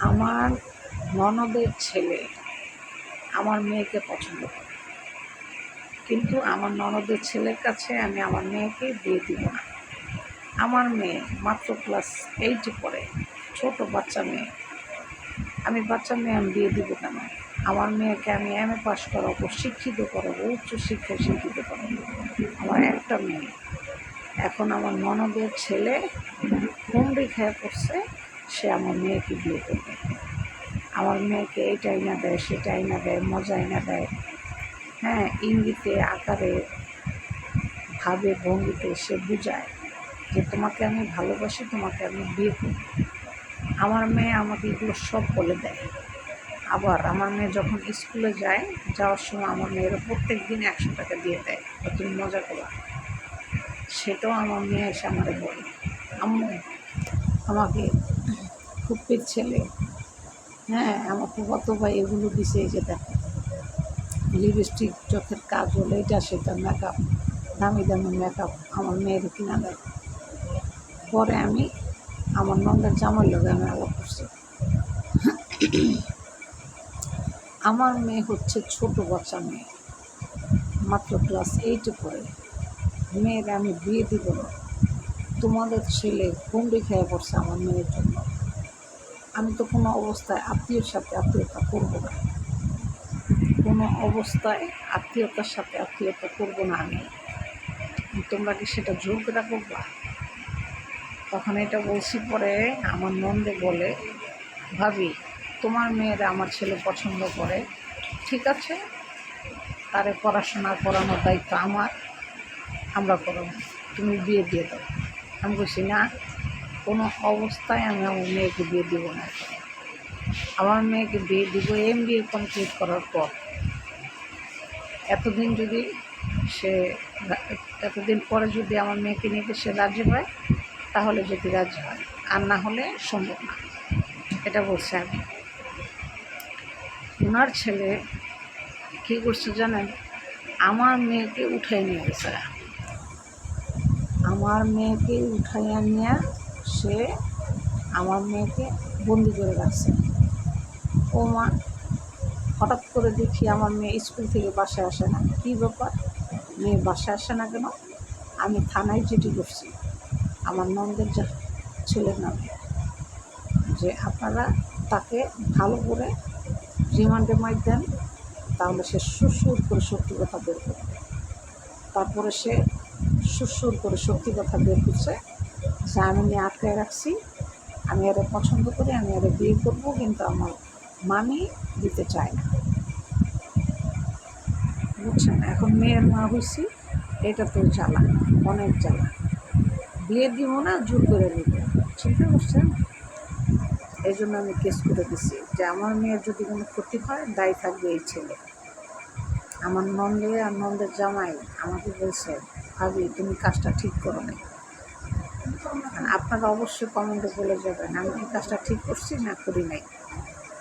আমার ননদের ছেলে আমার মেয়েকে পছন্দ করে। কিন্তু আমার ননদের ছেলের কাছে আমি আমার মেয়েকে বিয়ে দিব না। আমার মেয়ে মাত্র ক্লাস এইটে পড়ে, ছোট বাচ্চা মেয়ে। আমি বাচ্চা মেয়ে আমি বিয়ে দিব কেন? আমার মেয়েকে আমি এম এ পাস করাবো, শিক্ষিত করাবো, উচ্চ শিক্ষায় শিক্ষিত করাবো। আমার একটা মেয়ে। এখন আমার ননদের ছেলে হুমড়ি খেয়ে পড়ছে। সে আমার মেয়েকে বিয়ে করবে। আমার মেয়েকে এইটাই না দেয়, সেটাই না দেয়, মজাই না দেয়। হ্যাঁ ইঙ্গিতে, আকারে, ভাবে, ভঙ্গিতে সে বুঝায় যে তোমাকে আমি ভালোবাসি, তোমাকে আমি বিয়ে করব। আমার মেয়ে আমাকে এগুলো সব বলে দেয়। আবার আমার মেয়ে যখন স্কুলে যায়, যাওয়ার সময় আমার মেয়েরা প্রত্যেক দিন একশো টাকা দিয়ে দেয় তুমি মজা করো। সেটাও আমার মেয়ে এসে আমারে বলে, আম্মু, আমাকে ফুপির ছেলে। হ্যাঁ আমাকে কত ভাই এগুলো দিছে এই যে দেখো। লিপস্টিক চোখের কাজল এটা সেটা মেকআপ দামি দামি মেকআপ আমার মেয়ের কিনা দেয় পরে আমি আমার নন্দের জামার লগে আমি আলাপ করছি। আমার মেয়ে হচ্ছে ছোট বাচ্চা মেয়ে। মাত্র ক্লাস এইটে পড়ে। মেয়ের আমি বিয়ে দিব না। তোমাদের ছেলে কুমড়ি খেয়ে পড়ছে আমার মেয়ের জন্য। আমি তো কোনো অবস্থায় আত্মীয়র সাথে আত্মীয়তা করব না। কোনো অবস্থায় আত্মীয়তার সাথে আত্মীয়তা করব না আমি। তোমরা কি সেটা জোর করে করবা? তখন এটা বলছি পরে আমার নন্দে বলে, ভাবি, তোমার মেয়েরা আমার ছেলে পছন্দ করে। ঠিক আছে, তারে পড়াশোনা করানোর দায়িত্ব আমার, আমরা করাবো। তুমি বিয়ে দিয়ে দাও। আমি বলছি, না কোনো অবস্থায় আমি আমার মেয়েকে বিয়ে দিব না। আমার মেয়েকে বিয়ে দিব এম বিএ কমপ্লিট করার পর। এতদিন যদি সে এতদিন পরে যদি আমার মেয়েকে নিতে সে রাজি হয়, তাহলে যদি রাজি হয়। আর না হলে সম্ভব না। এটা বলছে আমি। ওনার ছেলে কী করছে জানেন? আমার মেয়েকে উঠাই নিয়ে গেছে। আমার মেয়েকে উঠাইয়া নিয়ে সে আমার মেয়েকে বন্দি করে রাখছে। ও মা, হঠাৎ করে দেখি আমার মেয়ে স্কুল থেকে বাসায় আসে না। কী ব্যাপার? মেয়ে বাসায় আসে না কেন? আমি থানায় চিঠি করছি। আমার নন্দের যা ছেলের নামে। যে আপনারা তাকে ভালো করে রিমান্ডে মার দেন, তাহলে সে সুরসুর করে সত্যি কথা বের করবে। তারপরে সে সুরসুর করে সত্যি কথা বের করছে। আমি নিয়ে আটকায় রাখছি, আমি এর পছন্দ করি, আমি এর বিয়ে করব, কিন্তু আমার মামি দিতে চায় না। বুঝছেন? এখন মেয়ের মা হয়েছি এটা তো জ্বালা, অনেক জ্বালা। বিয়ে দিব না, জোর করে দিব চিন্তা করছেন? এই জন্য আমি কেস করে দিছি যে আমার মেয়ের যদি কোনো ক্ষতি হয়, দায়ী থাকবে এই ছেলে। আমার নন্দে আর নন্দের জামাই আমাকে বলছে, ভাবি, তুমি কাজটা ঠিক করো নাই। আপনারা অবশ্যই কমেন্টে বলে যাবেন। আমি কি কাজটা ঠিক করছি না করি নাই?